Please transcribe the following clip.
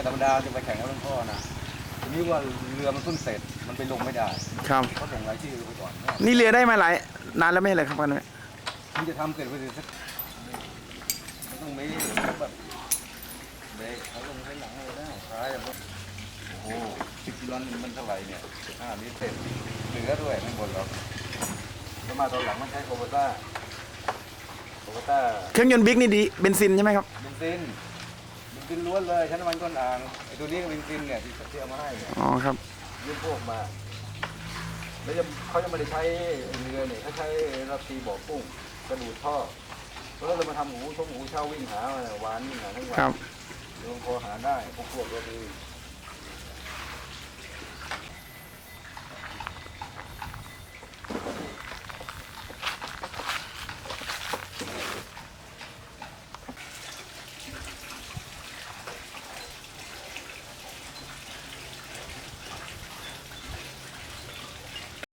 เนี่ยธรรมดาจะไปแข่งกับหลวงพ่อนะทีนี้ว่าเรือมันเพิ่งเสร็จมันไปลงไม่ได้ครับ เขาส่งรายชื่อไปก่อนว่านี่เรือได้มาหลายนานแล้วไม่ใช่เหรอครับกันไหมมันจะทำเสร็จไปสักมันต้องมีแบบเบรกเขาลงข้างหลังอะไรได้ท้ายอะโอ้โหสิบกิโลนึงมันเท่าไหร่เนี่ยห้าเมตรเศษเหลือด้วยไม่หมดหรอกแล้วมาตอนหลังมันใช้โคโบต้าโคโบต้าเครื่องยนต์บิ๊กนี่ดีเบนซินใช่ไหมครับ เบนซิน เบนซินล้วนเลยใช้น้ำมันก้นอ่างไอ้ตัวนี้ก็เบนซินเนี่ยที่ที่เอามาให้เนี่ยอ๋อครับ ยื่นพวกมาแล้วจะเขาจะไม่ได้ใช้เรือเนี่ยเขาใช้รับตีบ่อกุ้งกระดูดท่อแล้วเรามาทำหมูชงหมูเช่าวิ่งหามาเนี่ยวานวิ่งหาทั้งวัครับ ลงคอหาได้พวกพวกก็คือ